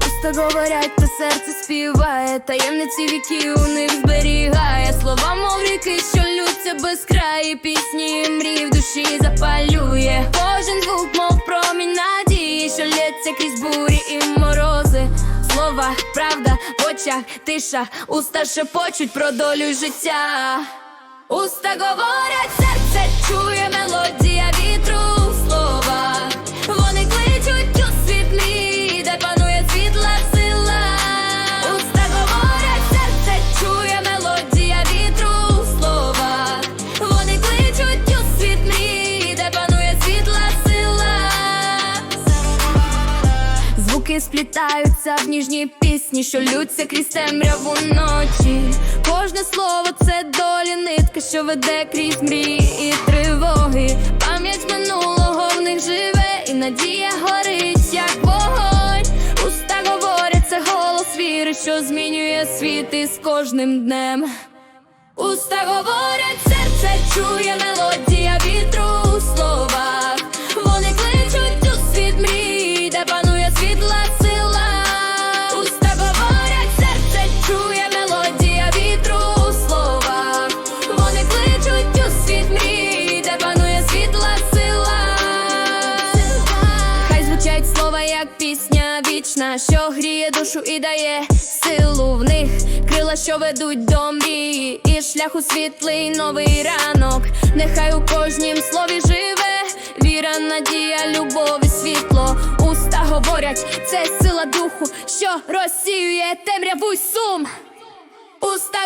Уста говорять, та серце співає, таємниці віки у них зберігає слова, мов ріки, що лються без краї, пісні мрій в душі запалює. Кожен звук, мов промінь надії, що лється крізь бурі і морози. Слова, правда, в очах, тиша, уста шепочуть про долю життя. Уста говорять серце. Звуки сплітаються в ніжні пісні, що лються крізь темряву ночі. Кожне слово це долі нитка, що веде крізь мрії і тривоги. Пам'ять минулого в них живе, і надія горить, як вогонь. Уста говорять, це голос віри, що змінює світ із кожним днем. Уста говорять, серце чує як пісня вічна, що гріє душу і дає силу в них, крила, що ведуть до мрії, і шлях у світлий новий ранок. Нехай у кожнім слові живе віра, надія, любов і світло. Уста говорять, це сила духу, що розсіює темряву й сум. Уста